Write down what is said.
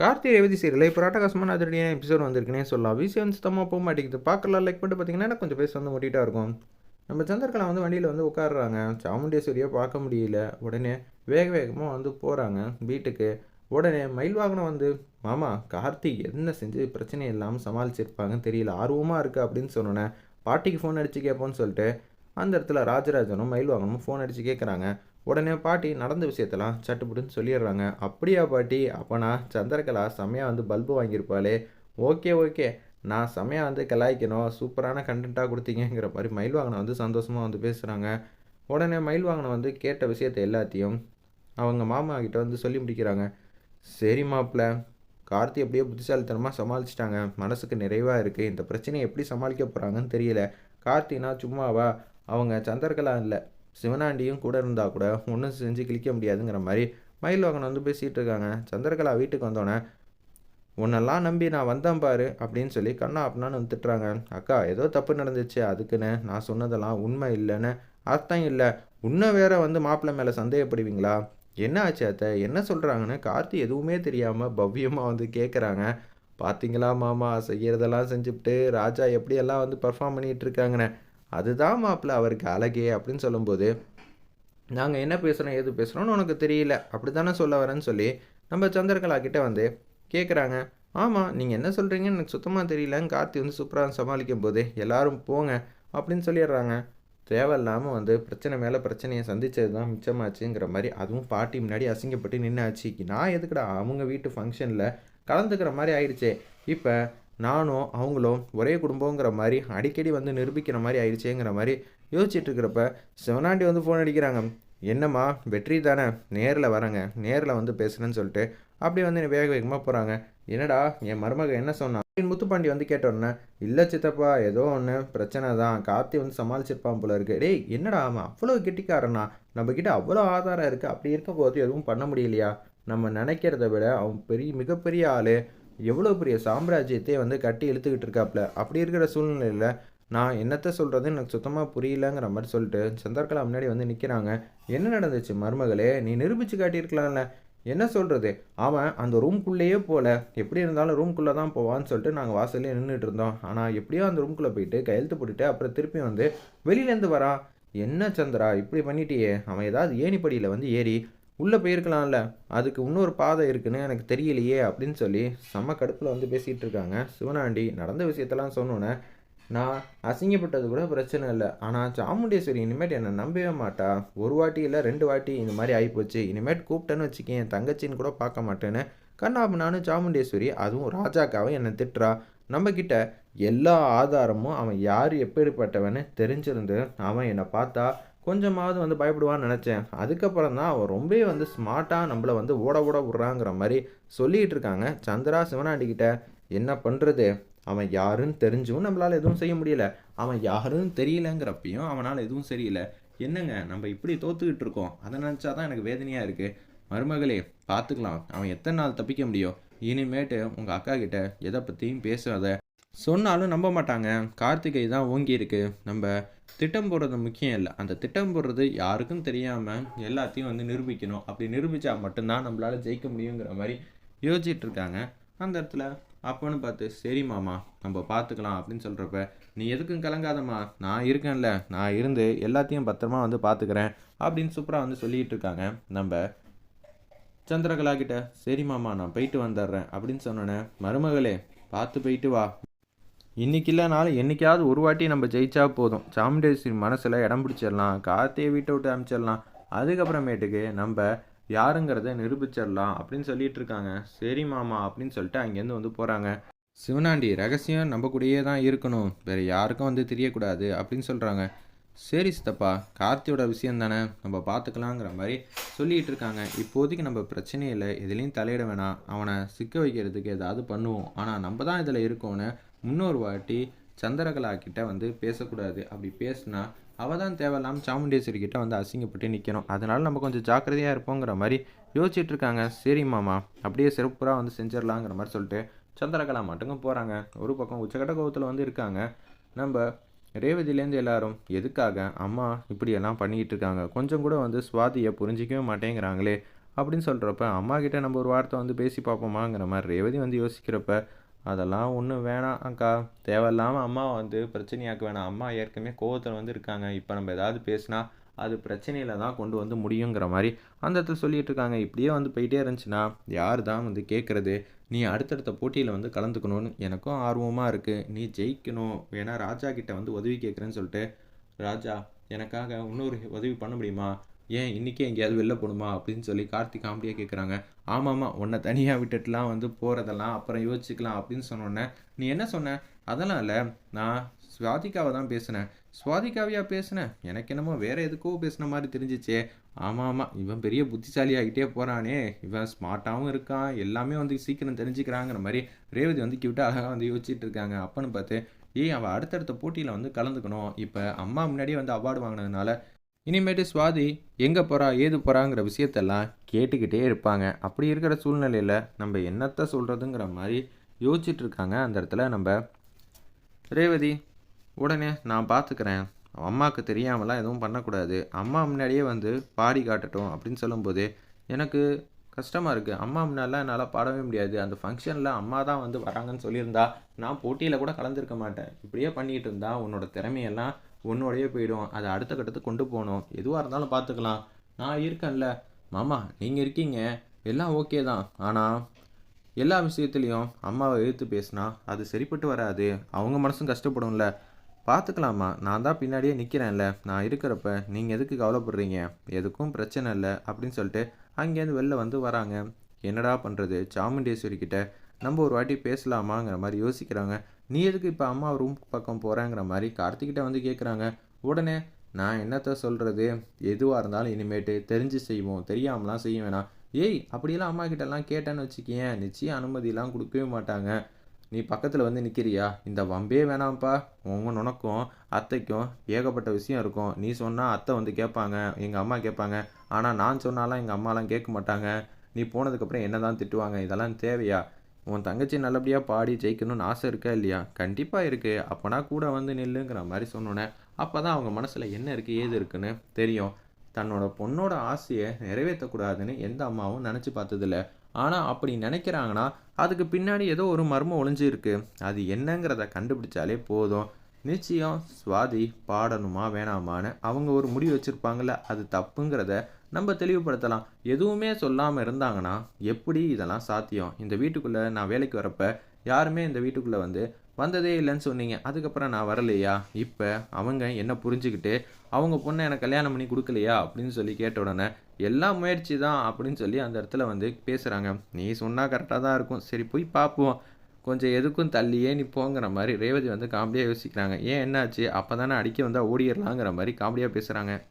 Karthi Revathi serial இப்போ ராட்டகாசமான அதிரடியான episode வந்திருக்குனே சொல்லலாம். விசி வந்து சுத்தமாக போக மாட்டேங்குது. பார்க்கலாம் லைக் பண்ணிட்டு பார்த்தீங்கன்னா கொஞ்சம் பேச வந்து முட்டிட்டா இருக்கும். நம்ம சந்திரகலா வந்து வண்டியில் வந்து உட்காடுறாங்க சாமுண்டேஸ்வரியை பார்க்க முடியல. உடனே வேக வேகமாக வந்து போகிறாங்க வீட்டுக்கு. உடனே மயில் வாகனம் வந்து மாமா கார்த்திக் என்ன செஞ்சு பிரச்சனை இல்லாமல் சமாளிச்சிருப்பாங்கன்னு தெரியல. ஆர்வமாக இருக்குது அப்படின்னு சொன்னோன்னே பாட்டிக்கு ஃபோன் அடித்து கேட்போன்னு சொல்லிட்டு அந்த இடத்துல ராஜராஜனும் மயில் வாகனமும் ஃபோன் அடித்து கேட்குறாங்க உடனே பாட்டி நடந்த விஷயத்தெல்லாம் சட்டுப்புட்டுன்னு சொல்லிடுறாங்க. அப்படியா பாட்டி அப்போனா சந்திரகலா செம்மையாக வந்து பல்பு வாங்கியிருப்பாளே. Okay okay. நான் செம்மையாக வந்து கலாய்க்கணும். சூப்பரான கண்டென்ட்டாக கொடுத்தீங்கிற மாதிரி மயில் வாங்கின வந்து சந்தோஷமாக வந்து பேசுகிறாங்க உடனே மயில் வாங்கின வந்து கேட்ட விஷயத்தை எல்லாத்தையும் அவங்க மாமா கிட்ட வந்து சொல்லி முடிக்கிறாங்க. சரி மாப்பிள்ள. கார்த்தி அப்படியே புத்திசாலித்தனமாக சமாளிச்சிட்டாங்க. மனசுக்கு நிறைவாக இருக்குது இந்த பிரச்சனையை எப்படி சமாளிக்க போகிறாங்கன்னு தெரியல. கார்த்தினா சும்மாவா? அவங்க சந்திரகலா இல்லை. சிவனாண்டியும் கூட இருந்தால் கூட ஒன்றும் செஞ்சு கிழிக்க முடியாதுங்கிற மாதிரி மயில் வாகனம் வந்து பேசிகிட்டு இருக்காங்க. சந்திரகலா வீட்டுக்கு வந்தோடனே உன்னெல்லாம் நம்பி நான் வந்தேன் பாரு அப்படின்னு சொல்லி கண்ணா அப்படின்னு வந்து திட்டுறாங்க. அக்கா ஏதோ தப்பு நடந்துச்சு அதுக்குன்னு நான் சொன்னதெல்லாம் உண்மை இல்லைன்னு அர்த்தம் இல்லை. உன்னை வேற வந்து மாப்பிள்ளை மேலே சந்தேகப்படுவீங்களா? என்ன ஆச்சு அத்தை? என்ன சொல்கிறாங்கன்னு கார்த்தி எதுவுமே தெரியாமல் பவ்யமாக வந்து கேட்குறாங்க பார்த்தீங்களா மாமா செய்கிறதெல்லாம் செஞ்சுவிட்டு ராஜா எப்படியெல்லாம் வந்து பர்ஃபார்ம் பண்ணிகிட்டு இருக்காங்கண்ணே அதுதான் மாப்பிள்ள அவருக்கு அழகே அப்படின்னு சொல்லும்போது நாங்கள் என்ன பேசுகிறோம் எது பேசுகிறோன்னு உனக்கு தெரியல. அப்படி தானே சொல்ல வரேன்னு சொல்லி நம்ம சந்திரகலா கிட்டே வந்து கேட்குறாங்க ஆமாம் நீங்கள் என்ன சொல்கிறீங்கன்னு எனக்கு சுத்தமாக தெரியலன்னு கார்த்தி வந்து சூப்பராக சமாளிக்கும் போது எல்லோரும் போங்க அப்படின்னு சொல்லிடுறாங்க. தேவையில்லாமல் வந்து பிரச்சனை மேலே பிரச்சனையை சந்தித்தது தான் மிச்சமாச்சுங்கிற மாதிரி அதுவும் பாட்டி முன்னாடி அசிங்கப்பட்டு நின்னாச்சு. நான் எதுக்குடா அவங்க வீட்டு ஃபங்க்ஷனில் கலந்துக்கிற மாதிரி ஆயிடுச்சே. இப்போ நானும் அவங்களும் ஒரே குடும்பங்கிற மாதிரி அடிக்கடி வந்து நிரூபிக்கிற மாதிரி ஆயிடுச்சேங்கிற மாதிரி யோசிச்சுட்டு இருக்கிறப்ப சிவனாண்டி வந்து ஃபோன் அடிக்கிறாங்க. என்னம்மா வெற்றி தானே? நேரில் வரேங்க. நேரில் வந்து பேசுகிறேன்னு சொல்லிட்டு அப்படியே வந்து வேக வேகமாக போகிறாங்க என்னடா என் மருமக என்ன சொன்னான் முத்துப்பாண்டி வந்து கேட்டோன்னே இல்லை சித்தப்பா ஏதோ ஒன்று பிரச்சனை தான். கார்த்தி வந்து சமாளிச்சிருப்பான் போல இருக்கு. டேய் என்னடா அவன்? அவ்வளோ கெட்டிக்காரனா? நம்மக்கிட்ட அவ்வளோ ஆதாரம் இருக்குது அப்படி இருக்கும் போது எதுவும் பண்ண முடியலையா? நம்ம நினைக்கிறத விட அவன் பெரிய மிகப்பெரிய ஆள். எவ்வளோ பெரிய சாம்ராஜ்யத்தை வந்து கட்டி இழுத்துக்கிட்டு இருக்காப்புல அப்படி இருக்கிற சூழ்நிலையில் நான் என்னத்தை சொல்கிறது எனக்கு சுத்தமாக புரியலங்கிற மாதிரி சொல்லிட்டு சந்தர்கலா முன்னாடி வந்து நிற்கிறாங்க என்ன நடந்துச்சு மருமகளே? நீ நிரூபித்து காட்டியிருக்கலாம்ல. என்ன சொல்கிறது அவன் அந்த ரூம்குள்ளேயே போகல எப்படி இருந்தாலும் ரூம்குள்ளே தான் போவான்னு சொல்லிட்டு நாங்கள் வாசல்லே நின்றுட்டு இருந்தோம். ஆனால் எப்படியோ அந்த ரூம்குள்ளே போயிட்டு கையெழுத்து போட்டுட்டு அப்புறம் திருப்பி வந்து வெளியிலேருந்து வரான். என்ன சந்திரா? இப்படி பண்ணிட்டியே. அவன் ஏதாவது ஏணிப்படியில் வந்து ஏறி உள்ளே போயிருக்கலாம்ல. அதுக்கு இன்னொரு பாதை இருக்குன்னு எனக்கு தெரியலையே அப்படின்னு சொல்லி செம்ம கடுப்பில் வந்து பேசிகிட்டு இருக்காங்க. சிவனாண்டி நடந்த விஷயத்தெல்லாம் சொன்னோன்னே நான் அசிங்கப்பட்டது கூட பிரச்சனை இல்லை. ஆனால் சாமுண்டேஸ்வரி இனிமேட் என்னை நம்பவே மாட்டா. ஒரு வாட்டி இல்லை ரெண்டு வாட்டி இந்த மாதிரி ஆகிப்போச்சு இனிமேட் கூப்பிட்டேன்னு வச்சுக்கேன் என் தங்கச்சின்னு கூட பார்க்க மாட்டேன்னு. கண்ணாப்பு நானும் சாமுண்டேஸ்வரி அதுவும் ராஜாக்காவை என்னை திட்டுறா. நம்மக்கிட்ட எல்லா ஆதாரமும் அவன் யார் எப்படிப்பட்டவன்னு தெரிஞ்சிருந்து அவன் என்னை பார்த்தா கொஞ்சமாவது வந்து பயப்படுவான்னு நினச்சேன். அதுக்கப்புறம் தான் அவன் ரொம்பவே வந்து ஸ்மார்ட்டாக நம்மளை வந்து ஓட ஓட விட்றாங்கிற மாதிரி சொல்லிகிட்டு இருக்காங்க. சந்திரா சிவனாண்டிக்கிட்ட என்ன பண்ணுறது அவன் யாருன்னு தெரிஞ்சும் நம்மளால் எதுவும் செய்ய முடியல. அவன் யாருன்னு தெரியலங்கிறப்பையும் அவனால் எதுவும் சரியில்லை. என்னங்க நம்ம இப்படி தோத்துக்கிட்டு இருக்கோம். அதை நினச்சா தான் எனக்கு வேதனையாக இருக்குது மருமகளே பார்த்துக்கலாம் அவன் எத்தனை நாள் தப்பிக்க முடியும்? இனிமேட்டு உங்கள் அக்கா கிட்ட எதை பற்றியும் பேசாத. சொன்னாலும் நம்ப மாட்டாங்க. கார்த்திகை தான் ஓங்கி இருக்கு. நம்ம திட்டம் போடுறது முக்கியம் இல்லை. அந்த திட்டம் போடுறது யாருக்கும் தெரியாமல் எல்லாத்தையும் வந்து நிரூபிக்கணும். அப்படி நிரூபித்தா மட்டும்தான் நம்மளால் ஜெயிக்க முடியுங்கிற மாதிரி யோசிச்சுட்டு இருக்காங்க. அந்த இடத்துல அப்போன்னு பார்த்து சரி மாமா நம்ம பார்த்துக்கலாம் அப்படின்னு சொல்கிறப்ப நீ எதுக்கும் கலங்காதம்மா. நான் இருக்கேன்ல. நான் இருந்து எல்லாத்தையும் பத்திரமா வந்து பார்த்துக்கிறேன் அப்படின்னு சூப்பராக வந்து சொல்லிகிட்டு இருக்காங்க. நம்ம சந்திரகலா கிட்ட சரி மாமா நான் போயிட்டு வந்துடுறேன் அப்படின்னு சொன்னோன்னே மருமகளே பார்த்து போயிட்டு வா. இன்றைக்கி இல்லைனாலும் என்றைக்காவது ஒரு வாட்டி நம்ம ஜெயிச்சா போதும். சாமுண்டேஸ்வரி மனசில் இடம் பிடிச்சிடலாம் கார்த்தியை வீட்டை விட்டு அனுப்பிச்சிடலாம். அதுக்கப்புறமேட்டுக்கு நம்ம யாருங்கிறத நிரூபிச்சிடலாம் அப்படின்னு சொல்லிட்டு இருக்காங்க. சரி மாமா அப்படின்னு சொல்லிட்டு அங்கேருந்து வந்து போகிறாங்க சிவனாண்டி ரகசியம் நம்ம கூடயே தான் இருக்கணும். வேறு யாருக்கும் வந்து தெரியக்கூடாது அப்படின்னு சொல்கிறாங்க சரி சித்தப்பா கார்த்தியோட விஷயம் தானே நம்ம பார்த்துக்கலாங்கிற மாதிரி சொல்லிகிட்டு இருக்காங்க. இப்போதைக்கு நம்ம பிரச்சனையில் எதுலேயும் தலையிட வேணாம். அவனை சிக்க வைக்கிறதுக்கு ஏதாவது பண்ணுவோம். ஆனால் நம்ம தான் இதில் இருக்கோன்னு முன்னொரு வாட்டி சந்திரகலா கிட்ட வந்து பேசக்கூடாது. அப்படி பேசினா அவள் தான் தேவையில்லாமல் சாமுண்டேஸ்வரி கிட்ட வந்து அசிங்கப்பட்டு நிற்கணும் அதனால் நம்ம கொஞ்சம் ஜாக்கிரதையாக இருப்போங்கிற மாதிரி யோசிச்சுட்டு இருக்காங்க. சரி மாமா அப்படியே சிறப்புறாக வந்து செஞ்சிடலாங்கிற மாதிரி சொல்லிட்டு சந்திரகலா மட்டுங்க போகிறாங்க ஒரு பக்கம் உச்சகட்ட கோபத்தில் வந்து இருக்காங்க. நம்ம ரேவதியிலேருந்து எல்லாரும் எதுக்காக? அம்மா இப்படியெல்லாம் பண்ணிக்கிட்டு இருக்காங்க. கொஞ்சம் கூட வந்து சுவாதியை புரிஞ்சிக்கவே மாட்டேங்கிறாங்களே. அப்படின்னு சொல்கிறப்ப அம்மா கிட்டே நம்ம ஒரு வார்த்தை வந்து பேசி பார்ப்போமாங்கிற மாதிரி ரேவதி வந்து யோசிக்கிறப்ப அதெல்லாம் ஒன்றும் வேணாம் அக்கா. தேவையில்லாமல் அம்மாவை வந்து பிரச்சனையாக்க வேணாம். அம்மா ஏற்கனவே கோவத்தில் வந்து இருக்காங்க. இப்போ நம்ம ஏதாவது பேசினா அது பிரச்சனையில் தான் கொண்டு வந்து முடியுங்கிற மாதிரி அந்த இடத்துல சொல்லிட்டு இருக்காங்க. இப்படியே வந்து போயிட்டே இருந்துச்சுன்னா யார் தான் வந்து கேட்குறது நீ அடுத்தடுத்த போட்டியில் வந்து கலந்துக்கணும்னு எனக்கும் ஆர்வமாக இருக்குது நீ ஜெயிக்கணும். வேணால் ராஜா கிட்ட வந்து உதவி கேட்குறேன்னு சொல்லிட்டு ராஜா எனக்காக இன்னொரு உதவி பண்ண முடியுமா? ஏன் இன்றைக்கே எங்கேயாவது வெளில போகணுமா அப்படின்னு சொல்லி கார்த்திக் காமெடியாக கேட்குறாங்க ஆமாம்மா உன்னை தனியாக விட்டுட்டுலாம் வந்து போகிறதெல்லாம் அப்புறம் யோசிச்சுக்கலாம் அப்படின்னு சொன்னோன்னே நீ என்ன சொன்ன? அதெல்லாம் இல்லை. நான் ஸ்வாதிகாவை தான் பேசினேன். ஸ்வாதிகாவையா பேசினேன்? எனக்கு என்னமோ வேறு எதுக்கோ பேசின மாதிரி தெரிஞ்சிச்சே. ஆமாம் ஆமாம் இவன் பெரிய புத்திசாலி ஆகிட்டே போகிறானே இவன் ஸ்மார்ட்டாகவும் இருக்கான். எல்லாமே வந்து சீக்கிரம் தெரிஞ்சுக்கிறாங்கிற மாதிரி ரேவதி வந்து கிவிட்டு அழகாக வந்து யோசிச்சுட்டு இருக்காங்க. அப்பன்னு பார்த்து ஏய் அவள் அடுத்தடுத்த போட்டியில் வந்து கலந்துக்கணும். இப்போ அம்மா முன்னாடியே வந்து அவார்டு வாங்கினதுனால இனிமேட்டு சுவாதி எங்கே போகிறா ஏது போகிறாங்கிற விஷயத்தெல்லாம் கேட்டுக்கிட்டே இருப்பாங்க. அப்படி இருக்கிற சூழ்நிலையில் நம்ம என்னத்தை சொல்கிறதுங்கிற மாதிரி யோசிச்சுட்ருக்காங்க அந்த இடத்துல நம்ம ரேவதி. உடனே நான் பார்த்துக்கிறேன் அம்மாவுக்கு தெரியாமலாம் எதுவும் பண்ணக்கூடாது. அம்மா முன்னாடியே வந்து பாடி காட்டட்டும் அப்படின்னு சொல்லும்போது எனக்கு கஷ்டமாக இருக்குது அம்மா முன்னாடிலாம் என்னால் பாடவே முடியாது. அந்த ஃபங்க்ஷனில் அம்மா தான் வந்து வராங்கன்னு சொல்லியிருந்தா நான் போட்டியில் கூட கலந்துருக்க மாட்டேன். இப்படியே பண்ணிகிட்டு இருந்தா உன்னோட திறமையெல்லாம் உன்னோடையே போயிடும். அதை அடுத்த கட்டத்துக்கு கொண்டு போகணும். எதுவாக இருந்தாலும் பார்த்துக்கலாம். நான் இருக்கேன்ல. மாமா நீங்கள் இருக்கீங்க. எல்லாம் ஓகே தான். ஆனால் எல்லா விஷயத்துலேயும் அம்மாவை எழுத்து பேசினா அது சரிப்பட்டு வராது. அவங்க மனசும் கஷ்டப்படும்ல. பார்த்துக்கலாமா? நான் தான் பின்னாடியே நிற்கிறேன்ல நான் இருக்கிறப்ப நீங்கள் எதுக்கு கவலைப்படுறீங்க? எதுக்கும் பிரச்சனை இல்லை அப்படின்னு சொல்லிட்டு அங்கேருந்து வெளில வந்து வராங்க. என்னடா பண்ணுறது சாமுண்டேஸ்வரி கிட்ட நம்ம ஒரு வாட்டி பேசலாமாங்கிற மாதிரி யோசிக்கிறாங்க. நீ எதுக்கு இப்போ அம்மா ரூம் பக்கம் போகிறேங்கிற மாதிரி கார்த்திகிட்ட வந்து கேட்குறாங்க உடனே நான் என்னத்த சொல்கிறது எதுவாக இருந்தாலும் இனிமேட்டு தெரிஞ்சு செய்வோம். தெரியாமலாம் செய்ய வேணாம். ஏய் அப்படியெல்லாம் அம்மா கிட்டலாம் கேட்டேன்னு வச்சுக்கேன் நிச்சயம் அனுமதியெலாம் கொடுக்கவே மாட்டாங்க. நீ பக்கத்தில் வந்து நிற்கிறியா இந்த வம்பே வேணாம்ப்பா. உங்கள் உனக்கும் அத்தைக்கும் ஏகப்பட்ட விஷயம் இருக்கும். நீ சொன்னால் அத்தை வந்து கேட்பாங்க. எங்கள் அம்மா கேட்பாங்க. ஆனால் நான் சொன்னாலாம் எங்கள் அம்மாலாம் கேட்க மாட்டாங்க. நீ போனதுக்கப்புறம் என்ன தான் திட்டுவாங்க? இதெல்லாம் தேவையா? உன் தங்கச்சி நல்லபடியாக பாடி ஜெயிக்கணும்னு ஆசை இருக்கா இல்லையா? கண்டிப்பாக இருக்குது அப்போனா கூட வந்து நில்லுங்கிற மாதிரி சொன்னோன்னே அப்போ தான் அவங்க மனசில் என்ன இருக்குது ஏது இருக்குன்னு தெரியும். தன்னோட பொண்ணோட ஆசையை நிறைவேற்றக்கூடாதுன்னு எந்த அம்மாவும் நினச்சி பார்த்ததில்ல. ஆனால் அப்படி நினைக்கிறாங்கன்னா அதுக்கு பின்னாடி ஏதோ ஒரு மர்மம் ஒளிஞ்சிருக்கு. அது என்னங்கிறத கண்டுபிடிச்சாலே போதும். நிச்சயம் சுவாதி பாடணுமா வேணாமான்னு அவங்க ஒரு முடிவு வச்சுருப்பாங்கள்ல அது தப்புங்கிறத நம்ம தெளிவுபடுத்தலாம். எதுவுமே சொல்லாமல் இருந்தாங்கன்னா எப்படி இதெல்லாம் சாத்தியம்? இந்த வீட்டுக்குள்ளே நான் வேலைக்கு வரப்ப யாருமே இந்த வீட்டுக்குள்ளே வந்து வந்ததே இல்லைன்னு சொன்னீங்க. அதுக்கப்புறம் நான் வரலையா? இப்போ அவங்க என்ன புரிஞ்சுக்கிட்டு அவங்க பொண்ணை எனக்கு கல்யாணம் பண்ணி கொடுக்கலையா? அப்படின்னு சொல்லி கேட்ட உடனே எல்லா முயற்சி தான் அப்படின்னு சொல்லி அந்த இடத்துல வந்து பேசுகிறாங்க நீ சொன்னால் கரெக்டாக தான் இருக்கும். சரி போய் பார்ப்போம் கொஞ்சம் எதுக்கும் தள்ளியே நீ போங்கிற மாதிரி? ரேவதி வந்து காமெடியாக யோசிக்கிறாங்க. ஏன் என்னாச்சு? அப்போ தானே அடிக்க வந்தால் ஓடிடலாங்கிற மாதிரி காமெடியாக பேசுகிறாங்க